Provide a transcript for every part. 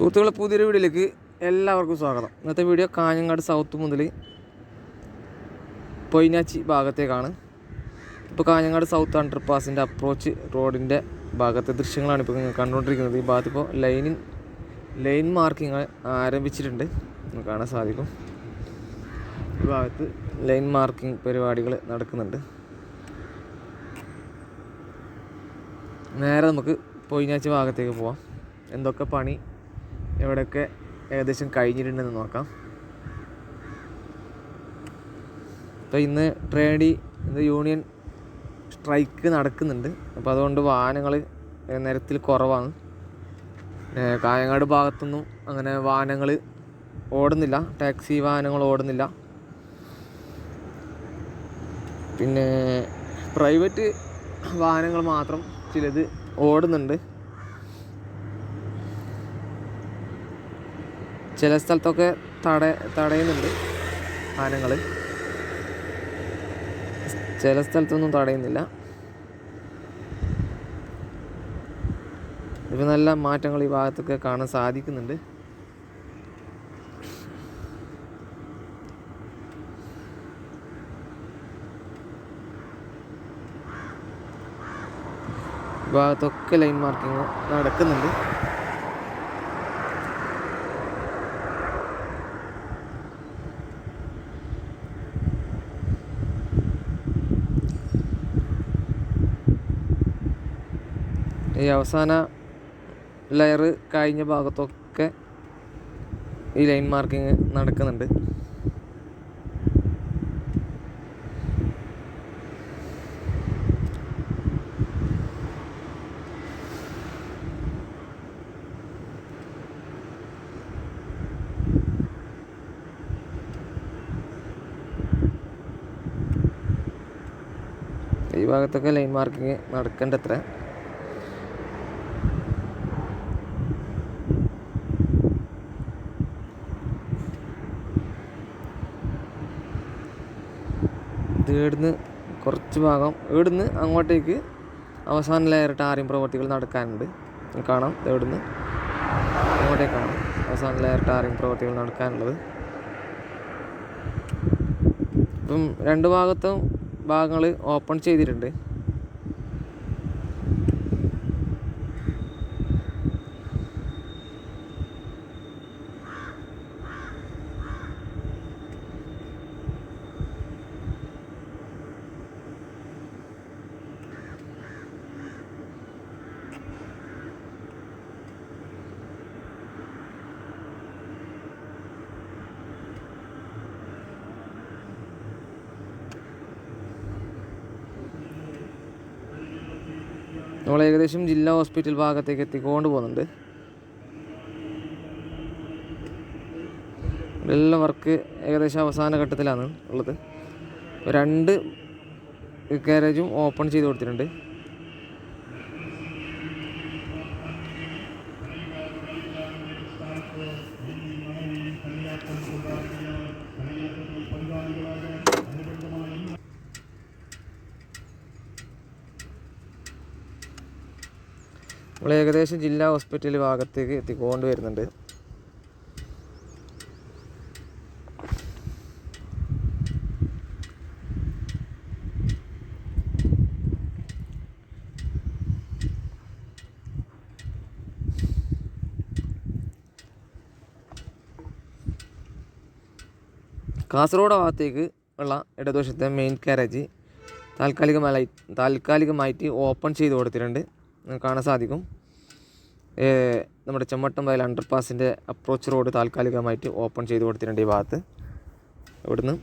സുഹൃത്തുക്കളെ പുതിയൊരു വീഡിയോയിലേക്ക് എല്ലാവർക്കും സ്വാഗതം. ഇന്നത്തെ വീഡിയോ കാഞ്ഞങ്ങാട് സൗത്ത് മുതൽ പൊയ്നാച്ചി ഭാഗത്തേക്കാണ്. ഇപ്പോൾ കാഞ്ഞങ്ങാട് സൗത്ത് അണ്ടർപാസിന്റെ അപ്രോച്ച് റോഡിന്റെ ഭാഗത്തെ ദൃശ്യങ്ങളാണ് ഇപ്പോൾ നിങ്ങൾ കണ്ടുകൊണ്ടിരിക്കുന്നത്. ഈ ഭാഗത്ത് ഇപ്പോൾ ലൈനിങ് ലൈൻ മാർക്കിങ് ആരംഭിച്ചിട്ടുണ്ട്. നമുക്ക് കാണാൻ സാധിക്കും. ഈ ഭാഗത്ത് ലൈൻ മാർക്കിംഗ് പരിപാടികൾ നടക്കുന്നുണ്ട്. നേരെ നമുക്ക് പൊയ്നാച്ചി ഭാഗത്തേക്ക് പോവാം. എന്തൊക്കെ പണി എവിടെയൊക്കെ ഏകദേശം കഴിഞ്ഞിട്ടുണ്ടെന്ന് നോക്കാം. അപ്പോൾ ഇന്ന് ട്രേഡി ഇന്ന് യൂണിയൻ സ്ട്രൈക്ക് നടക്കുന്നുണ്ട്. അപ്പോൾ അതുകൊണ്ട് വാഹനങ്ങൾ നിരത്തിൽ കുറവാണ്. കായങ്ങാട് ഭാഗത്തൊന്നും അങ്ങനെ വാഹനങ്ങൾ ഓടുന്നില്ല. ടാക്സി വാഹനങ്ങൾ ഓടുന്നില്ല. പിന്നെ പ്രൈവറ്റ് വാഹനങ്ങൾ മാത്രം ചിലത് ഓടുന്നുണ്ട്. ചില സ്ഥലത്തൊക്കെ തട തടയുന്നുണ്ട് ആനകൾ ചില സ്ഥലത്തൊന്നും തടയുന്നില്ല. ഇപ്പം നല്ല മാറ്റങ്ങൾ ഈ ഭാഗത്തൊക്കെ കാണാൻ സാധിക്കുന്നുണ്ട്. ഭാഗത്തൊക്കെ ലൈൻ മാർക്കിങ് നടക്കുന്നുണ്ട്. ഈ അവസാന ലെയർ കഴിഞ്ഞ ഭാഗത്തൊക്കെ ഈ ലൈൻ മാർക്കിങ് നടക്കുന്നുണ്ട്. ഈ ഭാഗത്തൊക്കെ ലൈൻ മാർക്കിങ് നടക്കേണ്ടത്ര? ഇവിടുന്ന് കുറച്ച് ഭാഗം ഇവിടുന്ന് അങ്ങോട്ടേക്ക് അവസാന ലെയർ ടാറിങ് പ്രവർത്തികൾ നടക്കാനുണ്ട്. കാണാം. ഇവിടുന്ന് അങ്ങോട്ടേക്ക് കാണാം. അവസാന ലെയർ ടാറിങ് പ്രവർത്തികൾ നടക്കാനുള്ളത്. ഇപ്പം രണ്ട് ഭാഗത്തും ഭാഗങ്ങൾ ഓപ്പൺ ചെയ്തിട്ടുണ്ട്. നമ്മൾ ഏകദേശം ജില്ലാ ഹോസ്പിറ്റൽ ഭാഗത്തേക്ക് എത്തിക്കൊണ്ട് പോകുന്നുണ്ട്. എല്ലാ വർക്ക് ഏകദേശം അവസാന ഘട്ടത്തിലാണ് ഉള്ളത്. രണ്ട് ഗാരേജും ഓപ്പൺ ചെയ്ത് കൊടുത്തിട്ടുണ്ട്. നമ്മൾ ഏകദേശം ജില്ലാ ഹോസ്പിറ്റൽ ഭാഗത്തേക്ക് എത്തിക്കൊണ്ട് വരുന്നുണ്ട് കാസർഗോഡ് ഭാഗത്തേക്ക് ഉള്ള ഇടതുവശത്തെ മെയിൻ കാരേജ് താൽക്കാലികമായി താൽക്കാലികമായിട്ട് ഓപ്പൺ ചെയ്ത് കൊടുത്തിട്ടുണ്ട്. കാണാൻ സാധിക്കും. നമ്മുടെ ചെമ്മട്ടം വയൽ അണ്ടർപാസിന്റെ അപ്രോച്ച് റോഡ് താൽക്കാലികമായിട്ട് ഓപ്പൺ ചെയ്ത് കൊടുത്തിട്ടുണ്ട് ഈ ഭാഗത്ത്. ഇവിടുന്ന്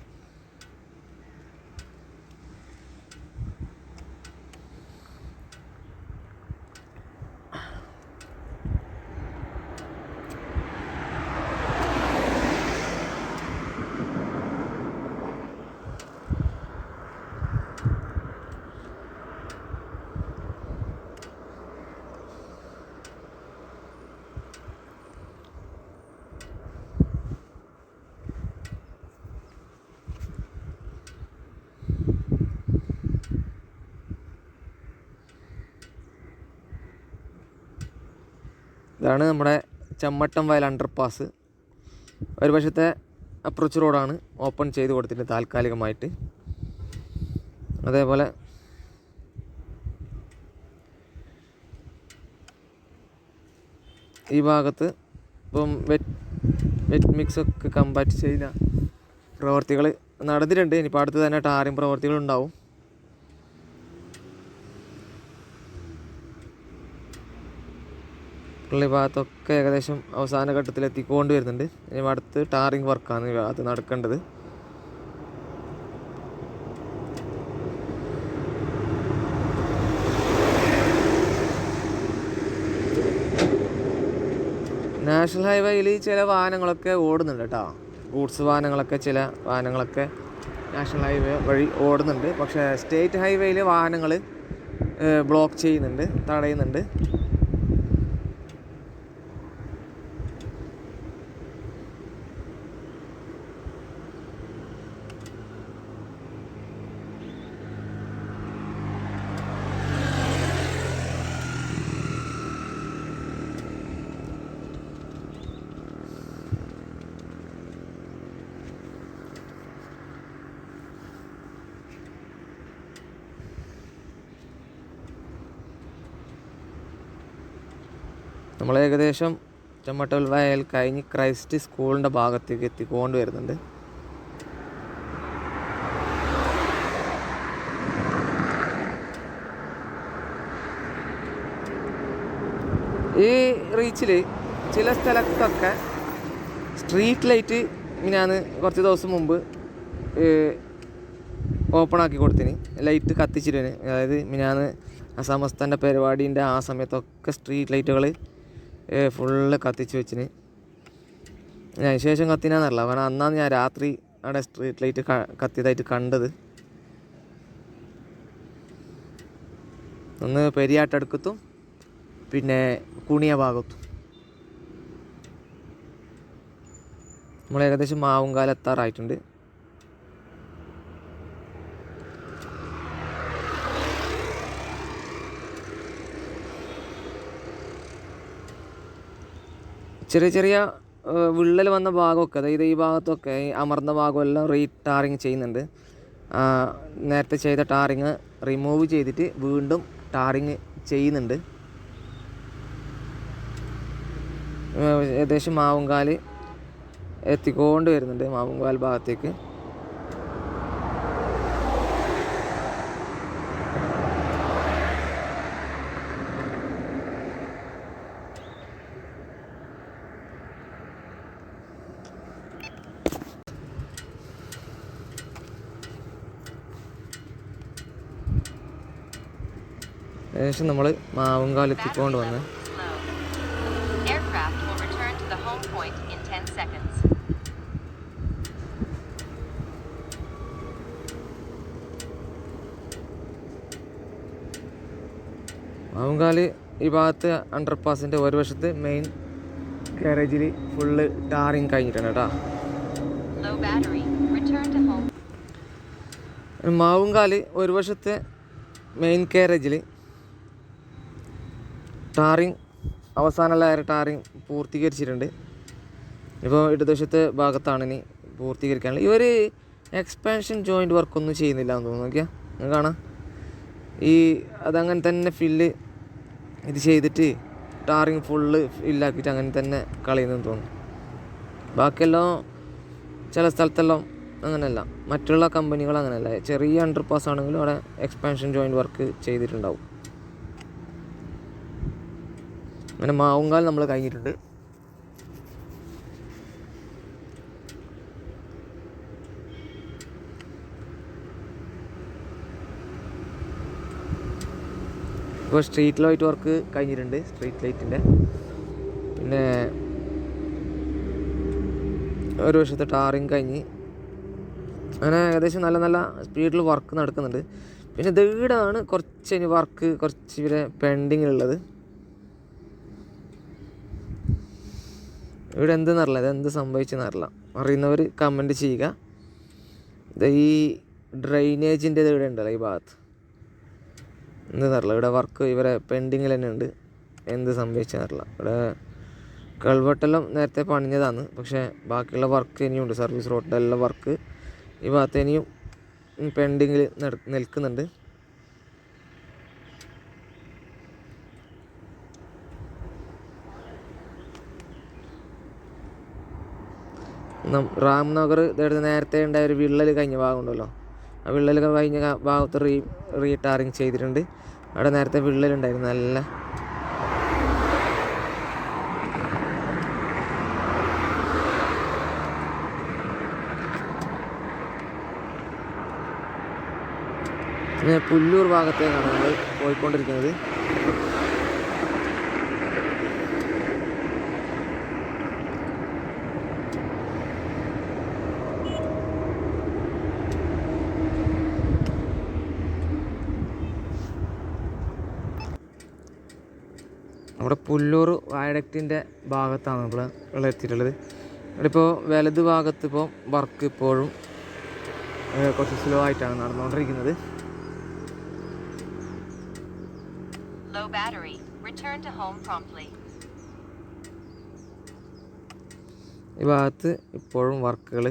ഇതാണ് നമ്മുടെ ചമ്മട്ടം വയൽ അണ്ടർപാസ് ഒരു വശത്തെ അപ്രോച്ച് റോഡാണ് ഓപ്പൺ ചെയ്ത് കൊടുത്തിട്ടുണ്ട് താൽക്കാലികമായിട്ട്. അതേപോലെ ഈ ഭാഗത്ത് ഇപ്പം വെറ്റ് വെറ്റ് മിക്സൊക്കെ കമ്പാറ്റ് ചെയ്ത പ്രവർത്തികൾ നടന്നിട്ടുണ്ട്. ഇനിയിപ്പോൾ അടുത്ത് തന്നെ ടാറിങ് പ്രവർത്തികൾ ഉണ്ടാവും ഈ ഭാഗത്തൊക്കെ ഏകദേശം അവസാന ഘട്ടത്തിൽ എത്തിക്കൊണ്ട് വരുന്നുണ്ട് ഇനി അടുത്ത് ടാറിങ് വർക്കാണ് ഭാഗത്ത് നടക്കേണ്ടത്. നാഷണൽ ഹൈവേയിൽ ചില വാഹനങ്ങളൊക്കെ ഓടുന്നുണ്ട് കേട്ടോ. ഗൂഡ്സ് വാഹനങ്ങളൊക്കെ ചില വാഹനങ്ങളൊക്കെ നാഷണൽ ഹൈവേ വഴി ഓടുന്നുണ്ട്. പക്ഷേ സ്റ്റേറ്റ് ഹൈവേയിൽ വാഹനങ്ങൾ ബ്ലോക്ക് ചെയ്യുന്നുണ്ട് തടയുന്നുണ്ട്. നമ്മൾ ഏകദേശം ചമ്മട്ടൽ വയൽ കഴിഞ്ഞ് ക്രൈസ്റ്റ് സ്കൂളിന്റെ ഭാഗത്തേക്ക് എത്തിക്കൊണ്ട് വരുന്നുണ്ട്. ഈ റീച്ചിൽ ചില സ്ഥലത്തൊക്കെ സ്ട്രീറ്റ് ലൈറ്റ് ഞാൻ കുറച്ച് ദിവസം മുമ്പ് ഓപ്പൺ ആക്കി കൊടുത്തിന്. ലൈറ്റ് കത്തിച്ചിരുന്നു. അതായത് ഞാൻ അസമസ്തന്റെ പരിപാടീന്റെ ആ സമയത്തൊക്കെ സ്ട്രീറ്റ് ലൈറ്റുകൾ ഫുള്ള് കത്തിച്ച് വെച്ചിന്. ഞാൻ ശേഷം കത്തിനാന്നറില്ല കാരണം അന്നാണ് ഞാൻ രാത്രി അവിടെ സ്ട്രീറ്റ് ലൈറ്റ് കത്തിയതായിട്ട് കണ്ടത്. ഒന്ന് പെരിയാട്ടടുക്കത്തും പിന്നെ കുണിയ ഭാഗത്തും നമ്മൾ ഏകദേശം മാവുംകാലം ചെറിയ ചെറിയ വിള്ളൽ വന്ന ഭാഗമൊക്കെ അതായത് ഈ ഭാഗത്തൊക്കെ ഈ അമർന്ന ഭാഗമെല്ലാം റീ ടാറിങ് ചെയ്യുന്നുണ്ട്. നേരത്തെ ചെയ്ത ടാറിങ് റിമൂവ് ചെയ്തിട്ട് വീണ്ടും ടാറിങ് ചെയ്യുന്നുണ്ട്. ഏകദേശം മാവുങ്കാൽ എത്തിക്കൊണ്ട് വരുന്നുണ്ട് മാവുങ്കാൽ ഭാഗത്തേക്ക്. ഏകദേശം നമ്മൾ മാവുങ്കാൽ എത്തിക്കൊണ്ട് വന്ന് മാവുംകാൽ Aircraft will return to the home point in 10 seconds. Mavungal ഈ ഭാഗത്ത് അണ്ടർപാസിന്റെ ഒരു വശത്ത് മെയിൻ ഗാരേജിൽ ഫുള്ള് ടാറിങ് കഴിഞ്ഞിട്ടുണ്ട് കേട്ടോ. മാവുങ്കാൽ ഒരു വശത്തെ മെയിൻ കാരേജിൽ ടാറിങ് അവസാന ലെയർ ടാറിങ് പൂർത്തീകരിച്ചിട്ടുണ്ട്. ഇപ്പോൾ ഇടതുവശത്തെ ഭാഗത്താണ് ഇനി പൂർത്തീകരിക്കാനുള്ളത്. ഇവർ എക്സ്പാൻഷൻ ജോയിന്റ് വർക്കൊന്നും ചെയ്യുന്നില്ല എന്ന് തോന്നുന്നു. നോക്കിയാൽ നിങ്ങൾ കാണാം. ഈ അതങ്ങനെ തന്നെ ഫില്ല് ഇത് ചെയ്തിട്ട് ടാറിങ് ഫുള്ള് ഫില്ലാക്കിയിട്ട് അങ്ങനെ തന്നെ കളയുന്നെന്ന് തോന്നുന്നു. ബാക്കിയെല്ലാം ചില സ്ഥലത്തെല്ലാം അങ്ങനെയല്ല. മറ്റുള്ള കമ്പനികൾ അങ്ങനെയല്ല. ചെറിയ അണ്ടർ പാസ് ആണെങ്കിലും അവിടെ എക്സ്പാൻഷൻ ജോയിന്റ് വർക്ക് ചെയ്തിട്ടുണ്ടാവും. അങ്ങനെ മാവുങ്കാൽ നമ്മൾ കഴിഞ്ഞിട്ടുണ്ട് ഇപ്പോൾ സ്ട്രീറ്റ് ലൈറ്റ് വർക്ക് കഴിഞ്ഞിട്ടുണ്ട് സ്ട്രീറ്റ് ലൈറ്റിന്റെ പിന്നെ ഒരു വശത്ത് ടാറിങ് കഴിഞ്ഞ് അങ്ങനെ ഏകദേശം നല്ല നല്ല സ്പീഡിൽ വർക്ക് നടക്കുന്നുണ്ട്. പിന്നെ ദീടാണ് കുറച്ച് വർക്ക് കുറച്ച് ഇവരെ പെൻഡിങ്ങിലുള്ളത് ഇവിടെ എന്തെന്നറിയില്ല ഇത് എന്ത് സംഭവിച്ചെന്നറിയില്ല. അറിയുന്നവർ കമന്റ് ചെയ്യുക. ഇത് ഈ ഡ്രൈനേജിന്റെ ഇത് ഇവിടെ ഉണ്ടല്ലോ ഈ ഭാഗത്ത്. എന്തെന്നറിയില്ല ഇവിടെ വർക്ക് ഇവരെ പെൻഡിങ്ങിൽ തന്നെ ഉണ്ട്. എന്ത് സംഭവിച്ചെന്നറിയില്ല. ഇവിടെ കൾവട്ടെല്ലാം നേരത്തെ പണിഞ്ഞതാണ് പക്ഷേ ബാക്കിയുള്ള വർക്ക് ഇനിയുണ്ട്. സർവീസ് റോഡിലെല്ലാം വർക്ക് ഈ ഭാഗത്ത് ഇനിയും പെൻഡിങ്ങിൽ നിൽക്കുന്നുണ്ട്. നം- രാംനഗർ ഇതായിട്ട് നേരത്തെ ഉണ്ടായ ഒരു വിള്ളൽ കഴിഞ്ഞ ഭാഗം ഉണ്ടല്ലോ ആ വിള്ളൽ കഴിഞ്ഞ ഭാഗത്ത് റീ റീടാറിങ് ചെയ്തിട്ടുണ്ട്. അവിടെ നേരത്തെ വിള്ളലുണ്ടായിരുന്നു നല്ല പുല്ലൂർ ഭാഗത്തേക്കാണ് നമ്മൾ പോയിക്കൊണ്ടിരിക്കുന്നത്. നമ്മുടെ പുല്ലൂർ വയഡക്റ്റിന്റെ ഭാഗത്താണ് നമ്മൾ ഇവിടെ എത്തിയിട്ടുള്ളത്. ഇവിടെ ഇപ്പോൾ വലത് ഭാഗത്ത് ഇപ്പോൾ വർക്ക് ഇപ്പോഴും കുറച്ച് സ്ലോ ആയിട്ടാണ് നടന്നുകൊണ്ടിരിക്കുന്നത്. ഈ ഭാഗത്ത് ഇപ്പോഴും വർക്കുകൾ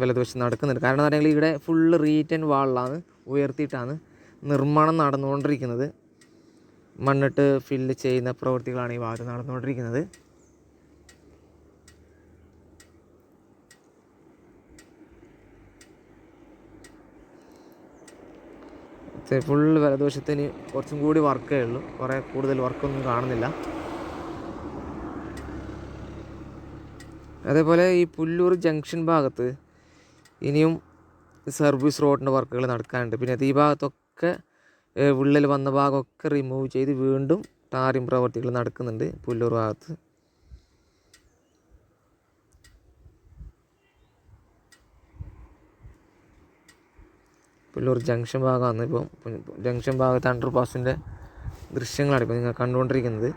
വലതുവശം നടക്കുന്നുണ്ട്. കാരണം എന്ന് പറഞ്ഞാൽ ഇവിടെ ഫുള്ള് റീറ്റൻ വാളിലാണ് ഉയർത്തിയിട്ടാണ് നിർമ്മാണം നടന്നുകൊണ്ടിരിക്കുന്നത്. മണ്ണിട്ട് ഫില്ല് ചെയ്യുന്ന പ്രവൃത്തികളാണ് ഈ ഭാഗത്ത് നടന്നുകൊണ്ടിരിക്കുന്നത്. ഫുൾ വലദോഷത്തിന് കുറച്ചും കൂടി വർക്കേ ഉള്ളൂ. കുറേ കൂടുതൽ വർക്കൊന്നും കാണുന്നില്ല. അതേപോലെ ഈ പുല്ലൂർ ജംഗ്ഷൻ ഭാഗത്ത് ഇനിയും സർവീസ് റോഡിന്റെ വർക്കുകൾ നടക്കാനുണ്ട്. പിന്നെ ഈ ഭാഗത്തൊക്കെ വിള്ളൽ വന്ന ഭാഗമൊക്കെ റിമൂവ് ചെയ്ത് വീണ്ടും ടാറിങ് പ്രവർത്തികൾ നടക്കുന്നുണ്ട് പുല്ലൂർ ഭാഗത്ത്. പുല്ലൂർ ജംഗ്ഷൻ ഭാഗമാണ് ഇപ്പം. ജംഗ്ഷൻ ഭാഗത്ത് അണ്ടർ പാസിന്റെ ദൃശ്യങ്ങളാണ് ഇപ്പോൾ നിങ്ങൾ കണ്ടുകൊണ്ടിരിക്കുന്നത്.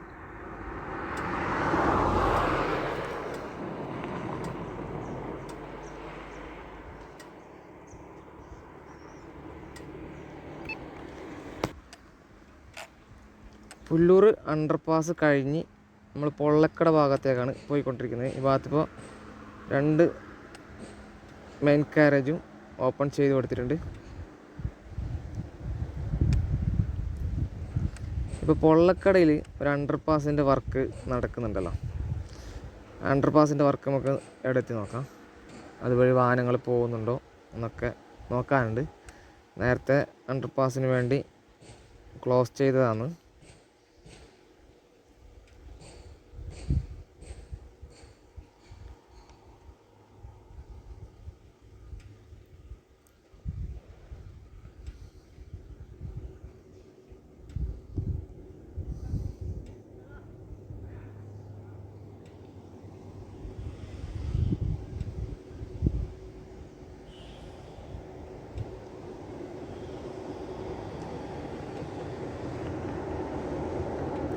പുല്ലൂർ അണ്ടർപാസ് കഴിഞ്ഞ് നമ്മൾ പൊള്ളക്കട ഭാഗത്തേക്കാണ് പോയിക്കൊണ്ടിരിക്കുന്നത്. ഈ ഭാഗത്തിപ്പോൾ രണ്ട് മെയിൻ കാരേജും ഓപ്പൺ ചെയ്ത് കൊടുത്തിട്ടുണ്ട്. ഇപ്പോൾ പൊള്ളക്കടയിൽ ഒരു അണ്ടർപാസിന്റെ വർക്ക് നടക്കുന്നുണ്ടല്ലോ. അണ്ടർപാസിന്റെ വർക്ക് നമുക്ക് എടുത്തി നോക്കാം. അതുവഴി വാഹനങ്ങൾ പോകുന്നുണ്ടോ എന്നൊക്കെ നോക്കാനുണ്ട്. നേരത്തെ അണ്ടർപാസിന് വേണ്ടി ക്ലോസ് ചെയ്തതാണ്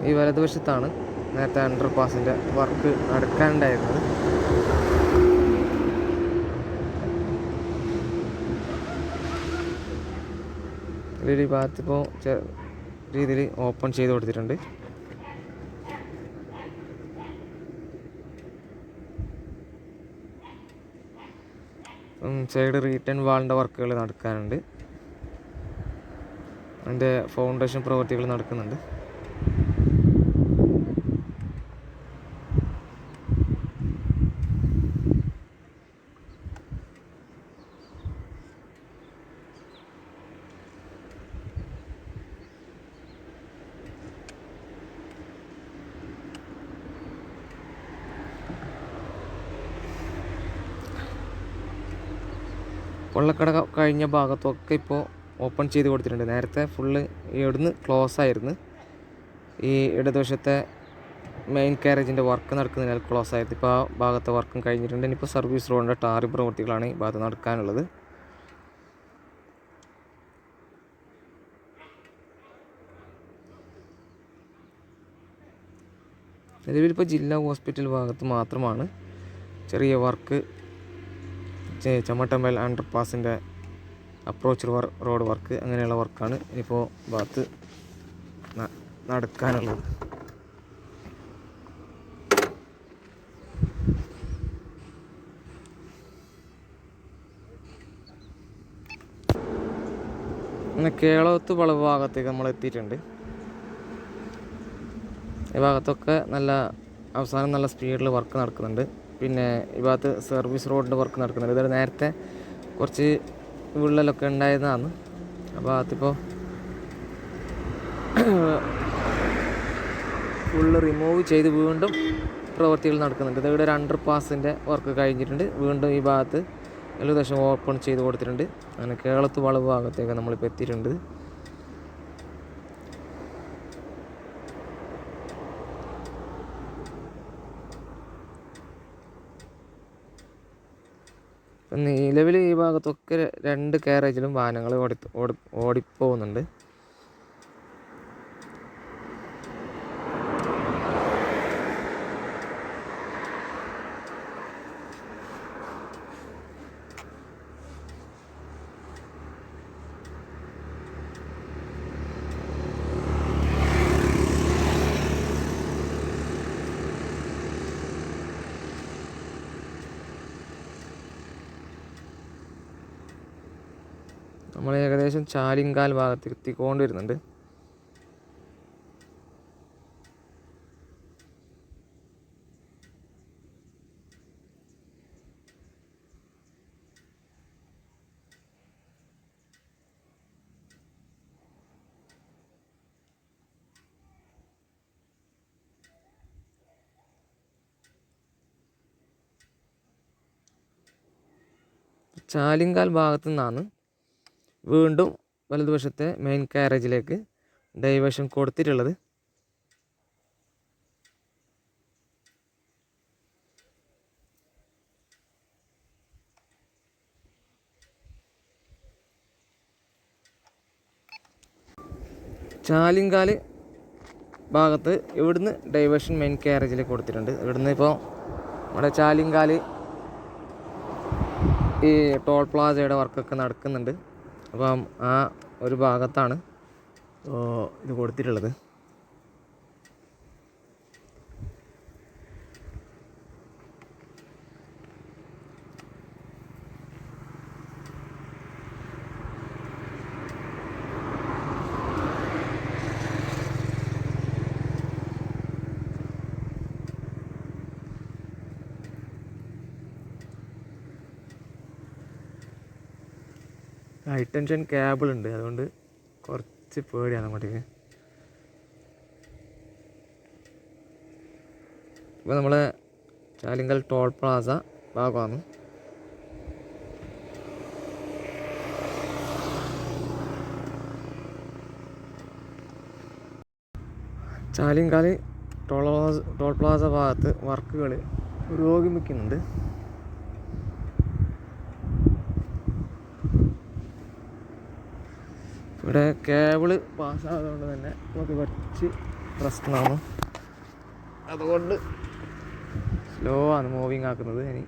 ഈ വലതുവശത്താണ് നേരത്തെ അണ്ടർ പാസിന്റെ വർക്ക് നടക്കാനുണ്ടായിരുന്നത്. ഈ ഭാഗത്ത് ഇപ്പോൾ രീതിയിൽ ഓപ്പൺ ചെയ്ത് കൊടുത്തിട്ടുണ്ട്. സൈഡ് റീറ്റേൺ വാളിന്റെ വർക്കുകൾ നടക്കാനുണ്ട്. അതിന്റെ ഫൗണ്ടേഷൻ പ്രവൃത്തികൾ നടക്കുന്നുണ്ട്. പൊള്ളക്കട ക- കഴിഞ്ഞ ഭാഗത്തൊക്കെ ഇപ്പോൾ ഓപ്പൺ ചെയ്ത് കൊടുത്തിട്ടുണ്ട്. നേരത്തെ ഫുള്ള് ഇവിടുന്ന് ക്ലോസ് ആയിരുന്നു. ഈ ഇടതുവശത്തെ മെയിൻ കാരേജിന്റെ വർക്ക് നടക്കുന്നതിനാൽ ക്ലോസ് ആയിരുന്നു. ഇപ്പോൾ ആ ഭാഗത്തെ വർക്കും കഴിഞ്ഞിട്ടുണ്ട്. ഇനിയിപ്പോൾ സർവീസ് റോഡിന്റെ ടാറി പ്രവൃത്തികളാണ് ഈ ഭാഗത്ത് നടക്കാനുള്ളത്. നിലവിലിപ്പോൾ ജില്ലാ ഹോസ്പിറ്റൽ ഭാഗത്ത് മാത്രമാണ് ചെറിയ വർക്ക് ചമ്മട്ടമ്പൽ അണ്ടർ പാസിന്റെ അപ്രോച്ച് റോഡ് വർക്ക് അങ്ങനെയുള്ള വർക്കാണ് ഇനിയിപ്പോൾ ഭാഗത്ത് നടക്കാനുള്ളത്. അങ്ങനെ കേളവത്ത് വളവ് ഭാഗത്തേക്ക് നമ്മൾ എത്തിയിട്ടുണ്ട്. ഈ ഭാഗത്തൊക്കെ നല്ല അവസാനം നല്ല സ്പീഡിൽ വർക്ക് നടക്കുന്നുണ്ട്. പിന്നെ ഈ ഭാഗത്ത് സർവീസ് റോഡിന്റെ വർക്ക് നടക്കുന്നുണ്ട് ഇതൊരു നേരത്തെ കുറച്ച് വിള്ളലൊക്കെ ഉണ്ടായിരുന്നതാണ്. ആ ഭാഗത്തിപ്പോൾ ഫുള്ള് റിമൂവ് ചെയ്ത് വീണ്ടും പ്രവൃത്തികൾ നടക്കുന്നുണ്ട്. ഇത് ഇവിടെ ഒരു അണ്ടർ പാസിന്റെ വർക്ക് കഴിഞ്ഞിട്ടുണ്ട്. വീണ്ടും ഈ ഭാഗത്ത് ഏകദേശം ഓപ്പൺ ചെയ്ത് കൊടുത്തിട്ടുണ്ട്. അങ്ങനെ കേരളത്ത് വളവ് ഭാഗത്തേക്ക് നമ്മളിപ്പോൾ എത്തിയിട്ടുണ്ട്. നിലവിൽ ഈ ഭാഗത്തൊക്കെ രണ്ട് കാരേജിലും വാഹനങ്ങൾ ഓടി ഓടി ഓടിപ്പോകുന്നുണ്ട് നമ്മൾ ഏകദേശം ചാലിങ്കാൽ ഭാഗത്ത് എത്തിക്കൊണ്ട് വരുന്നുണ്ട് ചാലിങ്കാൽ ഭാഗത്തു നിന്നാണ് വീണ്ടും വലതുവശത്തെ മെയിൻ കാരേജിലേക്ക് ഡൈവേഷൻ കൊടുത്തിട്ടുള്ളത്. ചാലിങ്കാൽ ഭാഗത്ത് ഇവിടുന്ന് ഡൈവേഷൻ മെയിൻ കാരേജിൽ കൊടുത്തിട്ടുണ്ട്. ഇവിടുന്ന് ഇപ്പോൾ നമ്മുടെ ചാലിങ്കാൽ ഈ ടോൾ പ്ലാസയുടെ വർക്കൊക്കെ നടക്കുന്നുണ്ട്. അപ്പം ആ ഒരു ഭാഗത്താണ് ഇത് കൊടുത്തിട്ടുള്ളത്. ഹൈ ടെൻഷൻ കേബിൾ ഉണ്ട്. അതുകൊണ്ട് കുറച്ച് പേടിയാണ് അങ്ങോട്ടേക്ക്. ഇപ്പോൾ നമ്മളെ ചാലിങ്കൽ ടോൾ പ്ലാസ ഭാഗമാണ്. Chalingal toll plaza toll plaza ഭാഗത്ത് വർക്കുകൾ പുരോഗമിക്കുന്നുണ്ട്. ഇവിടെ കേബിൾ പാസ്സായതുകൊണ്ട് തന്നെ നമുക്ക് കുറച്ച് പ്രശ്നമാണ്. അതുകൊണ്ട് സ്ലോ ആണ് മൂവിങ് ആക്കുന്നത് ഇനി.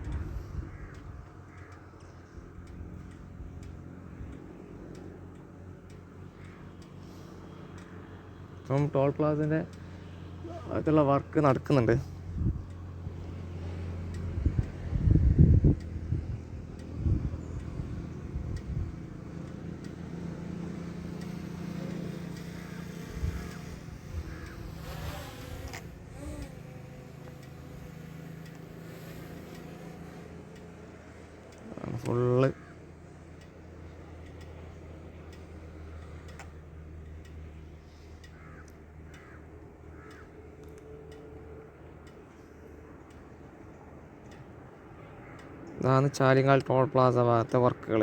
ഇപ്പം ടോൾ പ്ലാസിന്റെ അകത്തുള്ള വർക്ക് നടക്കുന്നുണ്ട് ഫുള്ള് ഇതാണ് ചാലിങ്ങാൽ ടോൾ പ്ലാസ ഭാഗത്തെ വർക്കുകൾ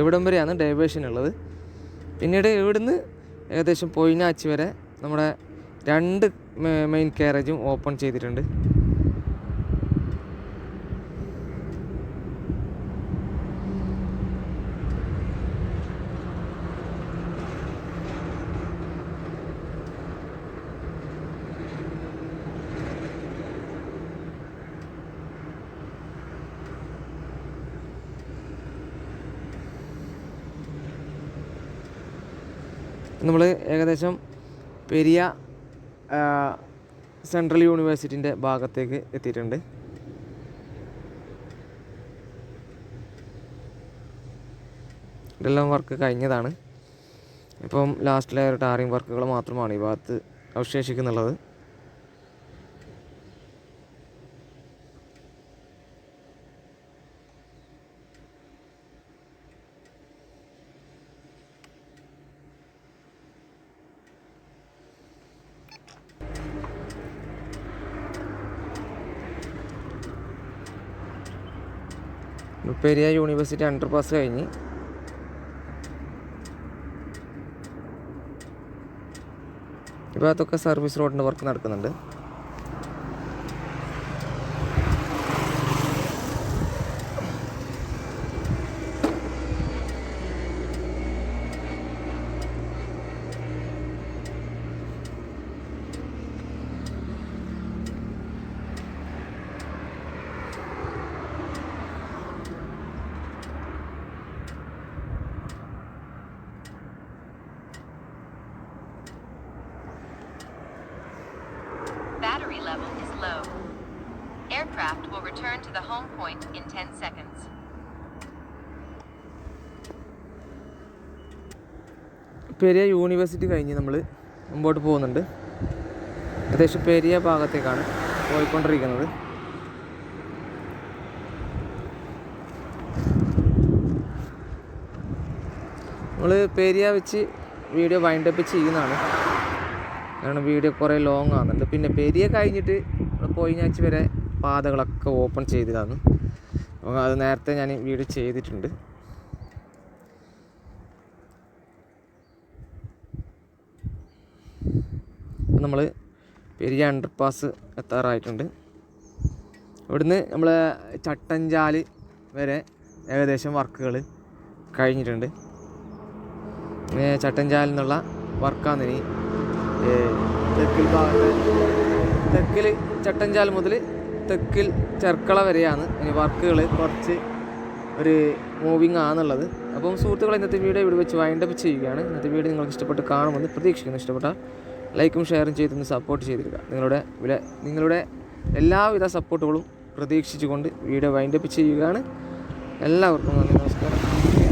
ഇവിടം വരെയാണ് ഡൈവേഷൻ ഉള്ളത് പിന്നീട് ഇവിടുന്ന് ഏകദേശം പൊയിനാച്ചി വരെ നമ്മുടെ രണ്ട് മെയിൻ കാരേജും ഓപ്പൺ ചെയ്തിട്ടുണ്ട്. നമ്മൾ ഏകദേശം പെരിയ സെൻട്രൽ യൂണിവേഴ്സിറ്റിന്റെ ഭാഗത്തേക്ക് എത്തിയിട്ടുണ്ട്. ഇതെല്ലാം വർക്ക് കഴിഞ്ഞതാണ്. ഇപ്പം ലാസ്റ്റിലെ ലെയർ ടാറിങ് വർക്കുകൾ മാത്രമാണ് ഈ ഭാഗത്ത് അവശേഷിക്കുന്നുള്ളത്. പെരിയ യൂണിവേഴ്സിറ്റി അണ്ടർ പാസ് കഴിഞ്ഞ്. ഇപ്പോൾ അതൊക്കെ സർവീസ് റോഡിന്റെ വർക്ക് നടക്കുന്നുണ്ട്. പെരിയ യൂണിവേഴ്സിറ്റി കഴിഞ്ഞ് നമ്മൾ മുമ്പോട്ട് പോകുന്നുണ്ട്. ഏകദേശം പെരിയ ഭാഗത്തേക്കാണ് പോയിക്കൊണ്ടിരിക്കുന്നത്. നമ്മൾ പെരിയ വെച്ച് വീഡിയോ വൈൻഡ് അപ്പ് ചെയ്യുന്നതാണ്. കാരണം വീഡിയോ കുറേ ലോങ് ആകുന്നുണ്ട് പിന്നെ പെരിയ കഴിഞ്ഞിട്ട് പോയിഞ്ഞാഴ്ച വരെ പാതകളൊക്കെ ഓപ്പൺ ചെയ്തതാണ്. അത് നേരത്തെ ഞാൻ വീഡിയോ ചെയ്തിട്ടുണ്ട്. നമ്മൾ പെരിയ അണ്ടർപാസ് എത്താറായിട്ടുണ്ട്. ഇവിടുന്ന് നമ്മൾ ചട്ടഞ്ചാൽ വരെ ഏകദേശം വർക്കുകൾ കഴിഞ്ഞിട്ടുണ്ട്. ചട്ടഞ്ചാലിൽ നിന്നുള്ള വർക്കാണ് ഇനി തെക്കിൽ ഭാഗത്ത് തെക്കിൽ ചട്ടഞ്ചാൽ മുതൽ തെക്കിൽ ചെർക്കള വരെയാണ് ഇനി വർക്കുകൾ കുറച്ച് ഒരു മൂവിങ് ആണെന്നുള്ളത്. അപ്പം സുഹൃത്തുക്കളെ ഇന്നത്തെ വീഡിയോ ഇവിടെ വെച്ച് വൈൻഡപ്പ് ചെയ്യുകയാണ്. ഇന്നത്തെ വീഡിയോ നിങ്ങൾക്ക് ഇഷ്ടപ്പെട്ട് കാണുമെന്ന് പ്രതീക്ഷിക്കുന്നു. ഇഷ്ടപ്പെട്ടാൽ ലൈക്കും ഷെയറും ചെയ്തൊന്ന് സപ്പോർട്ട് ചെയ്തിരിക്കുക. നിങ്ങളുടെ വില നിങ്ങളുടെ എല്ലാവിധ സപ്പോർട്ടുകളും പ്രതീക്ഷിച്ചുകൊണ്ട് വീഡിയോ വൈൻഡപ്പ് ചെയ്യുകയാണ്. എല്ലാവർക്കും നന്ദി നമസ്കാരം.